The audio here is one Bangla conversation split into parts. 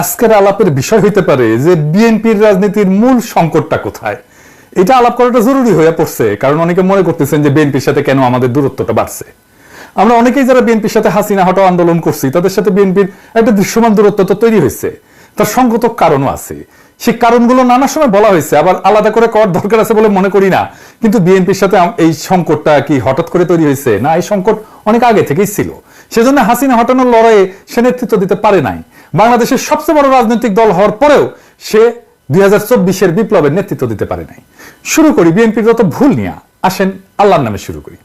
আজকের আলাপের বিষয় হইতে পারে যে বিএনপির রাজনীতির মূল সংকটটা কোথায়? এটা আলাপ করাটা জরুরি হয়ে পড়ছে, কারণ অনেকে মনে করতেছেন যে বিএনপির সাথে কেন আমাদের দূরত্বটা বাড়ছে। আমরা অনেকেই যারা বিএনপির সাথে হাসিনা হটাও আন্দোলন করছি, তাদের সাথে বিএনপির একটা দৃশ্যমান দূরত্ব তো তৈরি হয়েছে। তার সংগত কারণও আছে। সেই কারণগুলো নানা সময় বলা হয়েছে, আবার আলাদা করে করার দরকার আছে বলে মনে করি না। কিন্তু বিএনপির সাথে এই সংকটটা কি হঠাৎ করে তৈরি হয়েছে? না, এই সংকট অনেক আগে থেকেই ছিল। সেজন্য হাসিনা হটানোর লড়াইয়ে সে নেতৃত্ব দিতে পারে নাই। বাংলাদেশের সবচেয়ে বড় রাজনৈতিক দল হওয়ার পরেও সে দুই হাজার চব্বিশের বিপ্লবের নেতৃত্ব দিতে পারে নাই। শুরু করি বিএনপির যত ভুল নিয়ে। আসেন আল্লাহর নামে শুরু করি।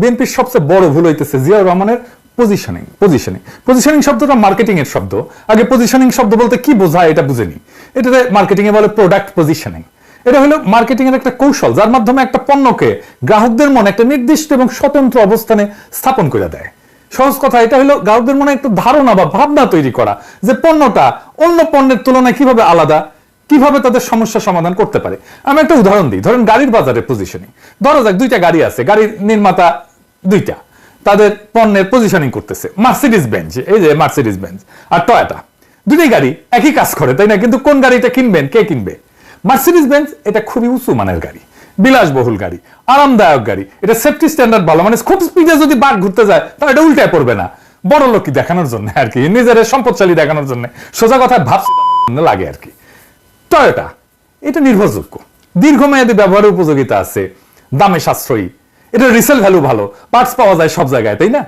বিএনপির সবচেয়ে বড় ভুল হইতেছে জিয়াউর রহমানের পজিশনিং পজিশনিং পজিশনিং শব্দটা মার্কেটিং এর শব্দ। আগে পজিশনিং শব্দ বলতে কি বোঝায় এটা বুঝেনি এটাতে মার্কেটিং এ বলে প্রোডাক্ট পজিশনিং এটা হলো মার্কেটিং এর একটা কৌশল, যার মাধ্যমে একটা পণ্যকে গ্রাহকদের মনে একটা নির্দিষ্ট এবং স্বতন্ত্র অবস্থানে স্থাপন করে দেয়। সহজ কথা, এটা হলো গ্রাহকদের মনে একটা ধারণা বা ভাবনা তৈরি করা যে পণ্যটা অন্য পণ্যের তুলনায় কীভাবে আলাদা, কীভাবে তাদের সমস্যা সমাধান করতে পারে। আমি একটা উদাহরণ দিই, ধরেন গাড়ির বাজারে পজিশনিং ধরা যাক দুইটা গাড়ি আছে, গাড়ির নির্মাতা দুইটা, তাদের পণ্যের পজিশনিং করতেছে মার্সিডিস বেঞ্চ এই যে মার্সিডিস বেঞ্চ আর টয়োটা দুটোই গাড়ি, একই কাজ করে, তাই না? কিন্তু কোন গাড়িটা কিনবেন, কে কিনবে? মার্সিডিস বেঞ্চ এটা খুবই উঁচু মানের গাড়ি, বিলাসবহুল গাড়ি, আরামদায়ক গাড়ি, এটা সেফটি স্ট্যান্ডার্ড ভালো মানে খুব স্পিডে যদি বাঘ ঘুরতে যায়, তাহলে এটা উল্টায় পড়বে না। বড় লোক দেখানোর জন্য আর কি, নিজের সম্পদশালী দেখানোর জন্য, সোজা কথা জন্য লাগে আর কি। টয়োটা এটা নির্ভরযোগ্য, দীর্ঘমেয়াদী ব্যবহারের উপযোগিতা আছে, দামে সাশ্রয়ী, এটা রিসেল ভ্যালু ভালো পার্টস পাওয়া যায় সব জায়গায়, তাই না?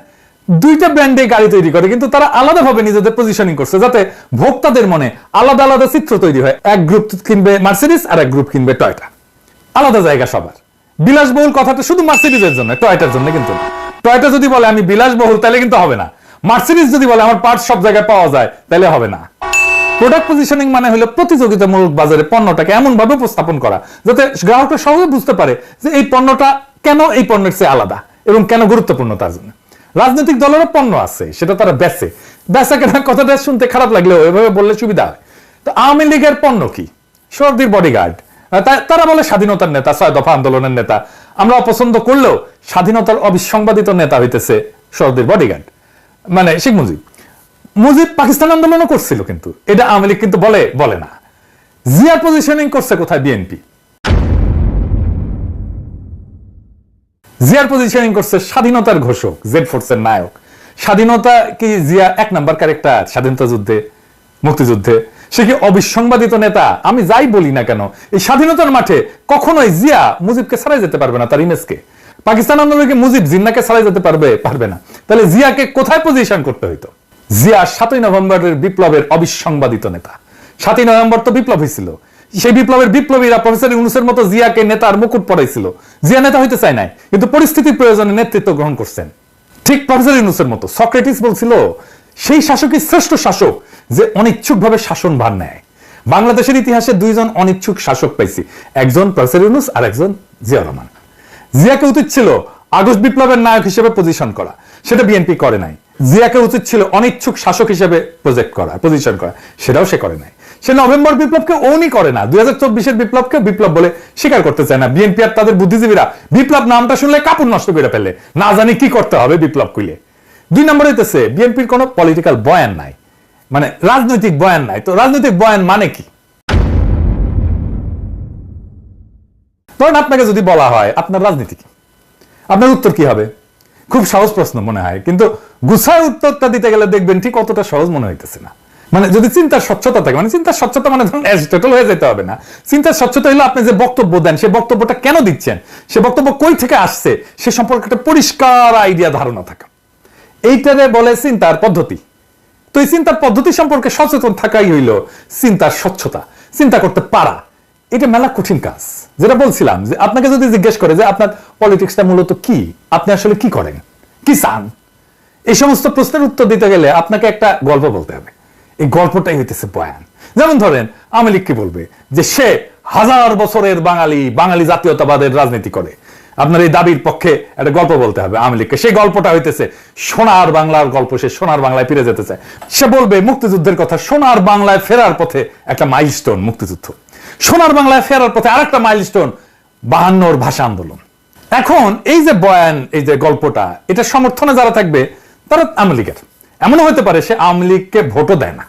দুইটা ব্র্যান্ডে গাড়ি তৈরি করে, কিন্তু তারা আলাদাভাবে নিজেদের পজিশনিং করছে, যাতে ভোক্তাদের মনে আলাদা আলাদা চিত্র তৈরি হয়। এক গ্রুপ কিনবে মার্সিডিস আর এক গ্রুপ কিনবে টয়টা আলাদা জায়গা সবার। বিলাসবহুল কথাটা শুধু মার্সিডিজের জন্য টয়টার জন্য কিন্তু টয়টা যদি বলে, আমি বিলাসবহুল তাহলে কিন্তু হবে না। মার্সিডিস যদি বলে, আমার পার্টস সব জায়গায় পাওয়া যায় তাহলে হবে না। প্রোডাক্ট পজিশনিং মানে হলো প্রতিযোগিতামূলক বাজারে পণ্যটাকে এমন ভাবে উপস্থাপন করা, যাতে গ্রাহকরা সহজে বুঝতে পারে যে এই পণ্যটা কেন এই পণ্যের চেয়ে আলাদা এবং কেন গুরুত্বপূর্ণ তার জন্য। রাজনৈতিক দলেরও পণ্য আছে, সেটা তারা বেচে। বেচা কেনা কথাটা শুনতে খারাপ লাগলেও এভাবে বললে সুবিধা হয়। তো আওয়ামী লীগের পণ্য কি? সর্দির বডিগার্ড তারা বলে স্বাধীনতার নেতা, ছয় দফা আন্দোলনের নেতা। আমরা অপছন্দ করলেও স্বাধীনতার অবিসংবাদিত নেতা হইতেছে সর্দির বডিগার্ড মানে শেখ মুজিব। মুজিব পাকিস্তান আন্দোলনও করছিল কিন্তু। এটা আওয়ামী লীগ কিন্তু বলে বলে না। জিয়া পজিশনিং করছে কোথায় বিএনপি জিয়ার পজিশনিং করছে স্বাধীনতার ঘোষক জেড ফোর্সের নায়ক। স্বাধীনতা কি জিয়া এক নাম্বার ক্যারেক্টার স্বাধীনতা যুদ্ধে, মুক্তিযুদ্ধে? সে কি অবিসংবাদিত নেতা? আমি যাই বলি না কেন, এই স্বাধীনতার মাঠে কখনোই জিয়া মুজিবকে ছাড়াই যেতে পারবে না তার ইমেজকে পাকিস্তান আন্দোলনকে মুজিব জিন্নাকে ছাড়াই যেতে পারবে? পারবে না। তাহলে জিয়াকে কোথায় পজিশন করতে হইতো? জিয়া সাতই নভেম্বরের বিপ্লবের অবিসংবাদিত নেতা। সাতই নভেম্বর তো বিপ্লব হয়েছিল সেই বিপ্লবের বিপ্লবীরা প্রফেসর ইউনুসের মতো জিয়াকে নেতার মুকুট পড়াইছিল জিয়া নেতা হইতে চায় নাই, কিন্তু পরিস্থিতির প্রয়োজনে নেতৃত্ব গ্রহণ করছেন। ঠিক প্রফেসর ইউনুসের মতো, সক্রেটিস বলছিল, সেই শাসকই শ্রেষ্ঠ শাসক যে অনিচ্ছুকভাবে শাসন ভার নেয়। বাংলাদেশের ইতিহাসে দুইজন অনিচ্ছুক শাসক পাইছি, একজন প্রফেসর ইউনুস আর একজন জিয়া রহমান। জিয়াকে উচিত ছিল আগস্ট বিপ্লবের নায়ক হিসেবে পজিশন করা, সেটা বিএনপি করে নাই। জিয়াকে উচিত ছিল অনিচ্ছুক শাসক হিসেবে প্রজেক্ট করা পজিশন করা, সেটাও সে করে নাই। সে নভেম্বর বিপ্লবকে ওনই করে না। দুই হাজার চব্বিশের বিপ্লবকে বিপ্লব বলে স্বীকার করতে চায় না। বিএনপি আর তাদের বুদ্ধিজীবীরা বিপ্লব নামটা শুনলে কাপড় নষ্ট করে ফেলে। না জানি কি করতে হবে বিপ্লব কইলে। দুই নম্বর হইতেছে বিএনপির কোনো পলিটিক্যাল বয়ান নাই। মানে রাজনৈতিক বয়ান নাই। তো রাজনৈতিক বয়ান মানে কি? ধরেন আপনাকে যদি বলা হয়, আপনার রাজনীতি কি? আপনার উত্তর কি হবে? খুব সহজ প্রশ্ন মনে হয়। কিন্তু গুছায় উত্তরটা দিতে গেলে দেখবেন ঠিক অতটা সহজ মনে হইতেছে না। মানে যদি চিন্তার স্বচ্ছতা থাকে মানে চিন্তার স্বচ্ছতা মানে ধরুন অ্যাজিটেটল হয়ে যেতে হবে না। চিন্তার স্বচ্ছতা হলো আপনি যে বক্তব্য দেন, সে বক্তব্যটা কেন দিচ্ছেন? সে বক্তব্য কই থেকে আসছে? সে সম্পর্কে একটা পরিষ্কার আইডিয়া ধারণা থাকা। এইটারে বলে চিন্তার পদ্ধতি। তো এই চিন্তার পদ্ধতি সম্পর্কে সচেতন থাকাই হইল চিন্তার স্বচ্ছতা, চিন্তা করতে পারা। এটা মেলা কঠিন কাজ। যেটা বলছিলাম যে আপনাকে যদি জিজ্ঞেস করে যে আপনার পলিটিক্সটা মূলত কি, আপনি আসলে কি করেন? কি চান? এই সমস্ত প্রশ্নের উত্তর দিতে গেলে আপনাকে একটা গল্প বলতে হবে। এই গল্পটাই হইতেছে বয়ান। যেমন ধরেন, আওয়ামী লীগ কি বলবে? যে সে হাজার বছরের বাঙালি বাঙালি জাতীয়তাবাদের রাজনীতি করে। আপনার এই দাবির পক্ষে একটা গল্প বলতে হবে আওয়ামী লীগকে। সেই গল্পটা হইতেছে সোনার বাংলার গল্প। সে সোনার বাংলায় ফিরে যেতে চায়। সে বলবে, মুক্তিযুদ্ধের কথা, সোনার বাংলায় ফেরার পথে একটা মাইলস্টোন মুক্তিযুদ্ধ। সোনার বাংলায় ফেরার পথে আর আরেকটা মাইলস্টোন বাহান্নর ভাষা আন্দোলন। এখন এই যে বয়ান, এই যে গল্পটা, এটা সমর্থনে যারা থাকবে, তারা আওয়ামী লীগের। এমনও হতে পারে সে আওয়ামী লীগকে ভোটও দেয় না।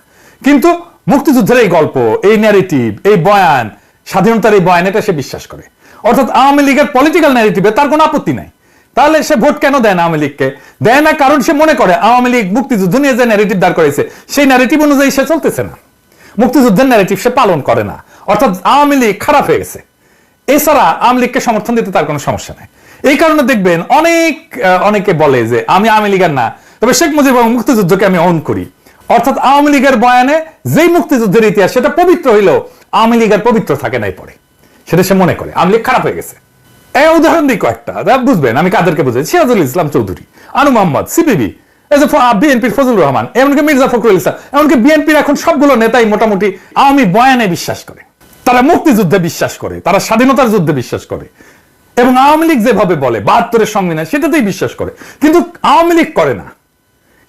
কিন্তু মুক্তিযুদ্ধের এই গল্প, এই ন্যারেটিভ এই বয়ান, স্বাধীনতার এই বয়ান, এটা সে বিশ্বাস করে। অর্থাৎ আওয়ামী লীগের পলিটিক্যাল ন্যারেটিভে তার কোনো আপত্তি নাই। তাহলে সে ভোট কেন দেয় না আওয়ামী লীগকে? দেয় না কারণ সে মনে করে আওয়ামী লীগ মুক্তিযুদ্ধ নিয়ে যে ন্যারেটিভ দাঁড় করেছে, সেই ন্যারেটিভ অনুযায়ী সে চলতেছে না। মুক্তিযুদ্ধের ন্যারেটিভ সে পালন করে না। অর্থাৎ আওয়ামী লীগ খারাপ হয়ে গেছে। এছাড়া আওয়ামী লীগকে সমর্থন দিতে তার কোনো সমস্যা নাই। এই কারণে দেখবেন অনেক অনেকে বলে যে, আমি আওয়ামী লীগের না তবে শেখ মুজিব এবং মুক্তিযুদ্ধকে আমি অন করি। অর্থাৎ আওয়ামী লীগের বয়ানে যেই মুক্তিযুদ্ধের ইতিহাস, সেটা পবিত্র হইলেও আওয়ামী লীগের পবিত্র থাকে নাই পরে। সেটা সে মনে করে। আওয়ামী লীগ খারাপ হয়ে গেছে। এই উদাহরণ দিই কয়েকটা। বুঝবেন, আমি কাদেরকে বুঝাই? সিরাজুল ইসলাম চৌধুরী, আনু মোহাম্মদ, সিপিবি বিএনপির ফজলুর রহমান, এমনকি মির্জা ফখরুল ইসলাম, এমনকি বিএনপির এখন সবগুলো নেতাই মোটামুটি আওয়ামী বয়ানে বিশ্বাস করে। তারা মুক্তিযুদ্ধে বিশ্বাস করে, তারা স্বাধীনতার যুদ্ধে বিশ্বাস করে। এবং আওয়ামী লীগ যেভাবে বলে, বাহাত্তরের সংবিধান সেটাতেই বিশ্বাস করে। কিন্তু আওয়ামী লীগ করে না।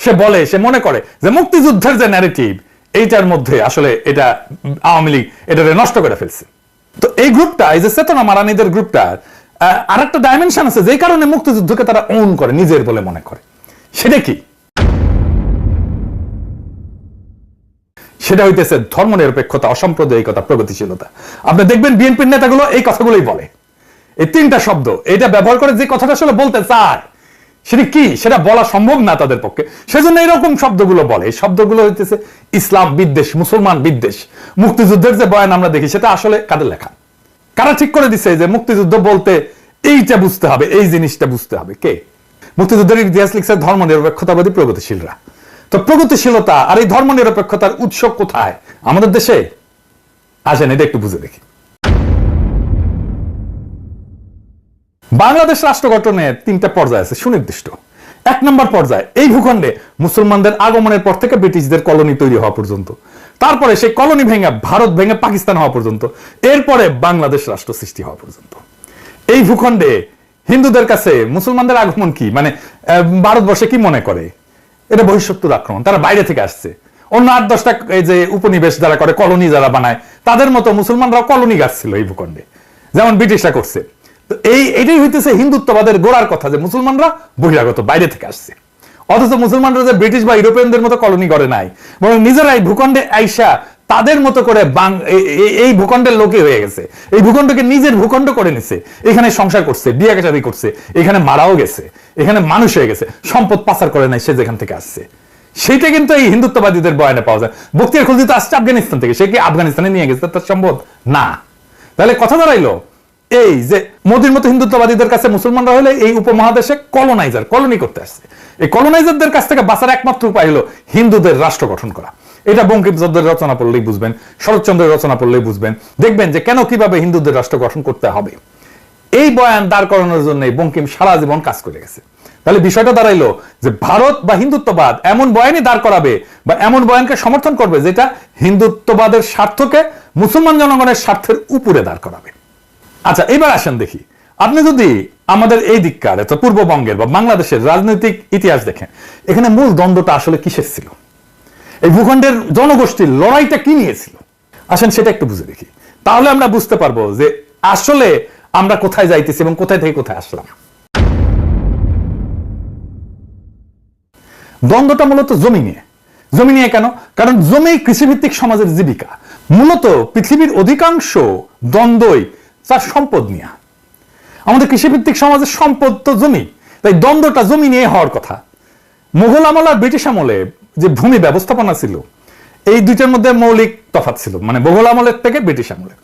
সে বলে, সে মনে করে যে মুক্তিযুদ্ধের যে ন্যারেটিভ এইটার মধ্যে আসলে এটা আওয়ামী লীগ এটাকে নষ্ট করে ফেলছে। তো এই গ্রুপটা, এই যে চেতনা মারানিদের গ্রুপটার আর একটা ডাইমেনশন আছে যেই কারণে মুক্তিযুদ্ধকে তারা ওন করে, নিজের বলে মনে করে। সেটা কি? সেটা হইতেছে ধর্মনিরপেক্ষতা, অসাম্প্রদায়িকতা, প্রগতিশীলতা। আপনি দেখবেন বিএনপির নেতাগুলো এই কথাগুলোই বলে। এই তিনটা শব্দ এটা ব্যবহার করে যে কথাটা আসলে বলতে চায় সেটা কি? সেটা বলা সম্ভব না তাদের পক্ষে। সেজন্য এরকম শব্দগুলো বলে। এই শব্দগুলো হইতেছে ইসলাম বিদ্বেষ, মুসলমান বিদ্বেষ। মুক্তিযুদ্ধের যে বয়ান আমরা দেখি, সেটা আসলে কাদের লেখা? কারা ঠিক করে দিছে যে মুক্তিযুদ্ধ বলতে এইটা বুঝতে হবে, এই জিনিসটা বুঝতে হবে? কে? মুক্তিযুদ্ধের ইতিহাস লিখছে ধর্ম নিরপেক্ষতাবাদী প্রগতিশীলরা। তো প্রগতিশীলতা আর এই ধর্ম নিরপেক্ষতার উৎস কোথায়? আমাদের দেশে? আসেন, এটা একটু বুঝে দেখি। বাংলাদেশ রাষ্ট্র গঠনের তিনটা পর্যায় আছে, সুনির্দিষ্ট। এক নম্বর পর্যায়ে, এই ভূখণ্ডে মুসলমানদের আগমনের পর থেকে ব্রিটিশদের কলোনি তৈরি হওয়া পর্যন্ত। তারপরে সেই কলোনি ভেঙে ভারত ভেঙে পাকিস্তান হওয়া পর্যন্ত। এরপরে বাংলাদেশ রাষ্ট্র সৃষ্টি হওয়া পর্যন্ত। এই ভূখণ্ডে হিন্দুদের কাছে মুসলমানদের আগমন কি? মানে ভারতবর্ষে কি মনে করে? এটা বহিঃশত্রুর আক্রমণ। তারা বাইরে থেকে আসছে। অন্য আট দশটা, এই যে উপনিবেশ যারা করে, কলোনি যারা বানায়, তাদের মতো মুসলমানরাও কলোনি গাছছিল এই ভূখণ্ডে। যেমন ব্রিটিশরা করছে। এই, এটাই হইতেছে হিন্দুত্ববাদের গোড়ার কথা যে মুসলমানরা বহিরাগত, বাইরে থেকে আসছে। অথচ মুসলমানরা যে ব্রিটিশ বা ইউরোপিয়ানদের মতো কলোনি করে নাই, বরং নিজেরাই ভূখণ্ডে আইসা তাদের মতো করে এই ভূখণ্ডের লোকে হয়ে গেছে। এই ভূখণ্ডকে নিজের ভূখণ্ড করে নিছে। এখানে সংসার করছে, বিয়ে কাটারি করছে, এখানে মারাও গেছে, এখানে মানুষ হয়ে গেছে, সম্পদ পাচার করে নাই সে যেখান থেকে আসছে। সেটা কিন্তু এই হিন্দুত্ববাদীদের বয়ানে পাওয়া যায়। বক্তিয়ার খুলজি তো আসছে আফগানিস্তান থেকে, সে কি আফগানিস্তানে নিয়ে গেছে তার সম্ভব না। তাহলে কথা দাঁড়াইলো এই যে মোদির মতো হিন্দুত্ববাদীদের কাছে মুসলমানরা হলে এই উপমহাদেশে কলোনাইজার, কলোনি করতে আসছে। এই কলোনাইজারদের কাছ থেকে বাঁচার একমাত্র উপায় হলো হিন্দুদের রাষ্ট্র গঠন করা। এটা বঙ্কিমচন্দ্রের রচনা পড়লেই বুঝবেন, শরৎচন্দ্রের রচনা পড়লেই বুঝবেন। দেখবেন যে কেন কীভাবে হিন্দুদের রাষ্ট্র গঠন করতে হবে। এই বয়ান দাঁড় করানোর জন্য বঙ্কিম সারা জীবন কাজ করে গেছে। তাহলে বিষয়টা দাঁড়াইলো যে ভারত বা হিন্দুত্ববাদ এমন বয়ানই দাঁড় করাবে বা এমন বয়ানকে সমর্থন করবে যেটা হিন্দুত্ববাদের স্বার্থকে মুসলমান জনগণের স্বার্থের উপরে দাঁড় করাবে। আচ্ছা এবার আসেন দেখি। আপনি যদি আমাদের এই দিককার অর্থাৎ পূর্ববঙ্গের বা বাংলাদেশের রাজনৈতিক ইতিহাস দেখেন, এখানে মূল দ্বন্দ্বটা আসলে কিসের ছিল? এই ভূখণ্ডের জনগোষ্ঠীর লড়াইটা কি নিয়েছিল আসেন সেটা একটু বুঝে দেখি। তাহলে আমরা বুঝতে পারব যে আসলে আমরা কোথায় যাইতেছি এবং কোথায় থেকে কোথায় আসলাম। দ্বন্দ্বটা মূলত জমি নিয়ে। জমি নিয়ে কেন? কারণ জমি কৃষিভিত্তিক সমাজের জীবিকা। মূলত পৃথিবীর অধিকাংশ দ্বন্দ্বই তার সম্পদ নিয়ে। আমাদের কৃষিভিত্তিক সমাজের সম্পদ তো জমি, তাই দ্বন্দ্বটা জমি নিয়ে হওয়ার কথা। মোগল আমল আর ব্রিটিশ আমলে যে ভূমি ব্যবস্থাপনা ছিল, এই দুইটার মধ্যে মৌলিক তফাৎ ছিল মানে মোগল আমলের থেকে ব্রিটিশ আমলে।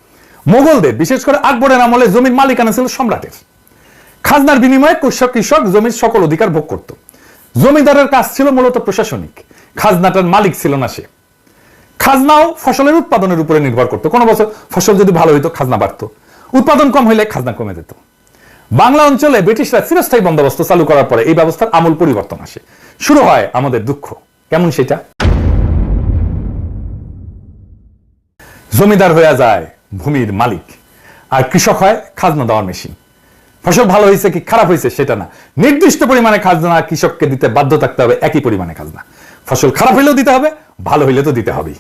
মোগলদের বিশেষ করে আকবরের আমলে জমির মালিকানা ছিল সম্রাটের। খাজনার বিনিময়ে কৃষক কৃষক জমির সকল অধিকার ভোগ করত। জমিদারের কাজ ছিল মূলত প্রশাসনিক, খাজনাটার মালিক ছিল না সে। খাজনাও ফসলের উৎপাদনের উপরে নির্ভর করতো। কোনো বছর ফসল যদি ভালো হইতো, খাজনা বাড়তো। উৎপাদন কম হইলে খাজনা কমে যেত। বাংলা অঞ্চলে ব্রিটিশরা চিরস্থায়ী বন্দোবস্ত চালু করার পরে এই ব্যবস্থার আমূল পরিবর্তন আসে। শুরু হয় আমাদের দুঃখ। কেমন সেটা? জমিদার হয়ে যায় ভূমির মালিক। আর কৃষক হয় খাজনা দেওয়ার মেশিন। ফসল ভালো হয়েছে কি খারাপ হয়েছে সেটা না। নির্দিষ্ট পরিমাণে খাজনা কৃষককে দিতে বাধ্য থাকতে হবে একই পরিমাণে খাজনা। ফসল খারাপ হইলেও দিতে হবে, ভালো হইলে তো দিতে হবেই।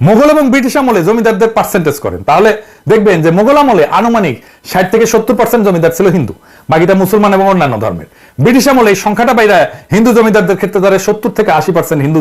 মোগল এবং ব্রিটিশ আমলে জমিদারদের পার্সেন্টেজ করেন। তাহলে দেখবেন যে মোগল আমলে আনুমানিক ষাট থেকে সত্তর পার্সেন্ট জমিদার ছিল হিন্দু, বাকিটা মুসলমান এবং অন্যান্য ধর্মের। ব্রিটিশ আমলে এই সংখ্যাটা বাইরে হিন্দু জমিদারদের ক্ষেত্রে ধরে সত্তর থেকে আশি পার্সেন্ট হিন্দু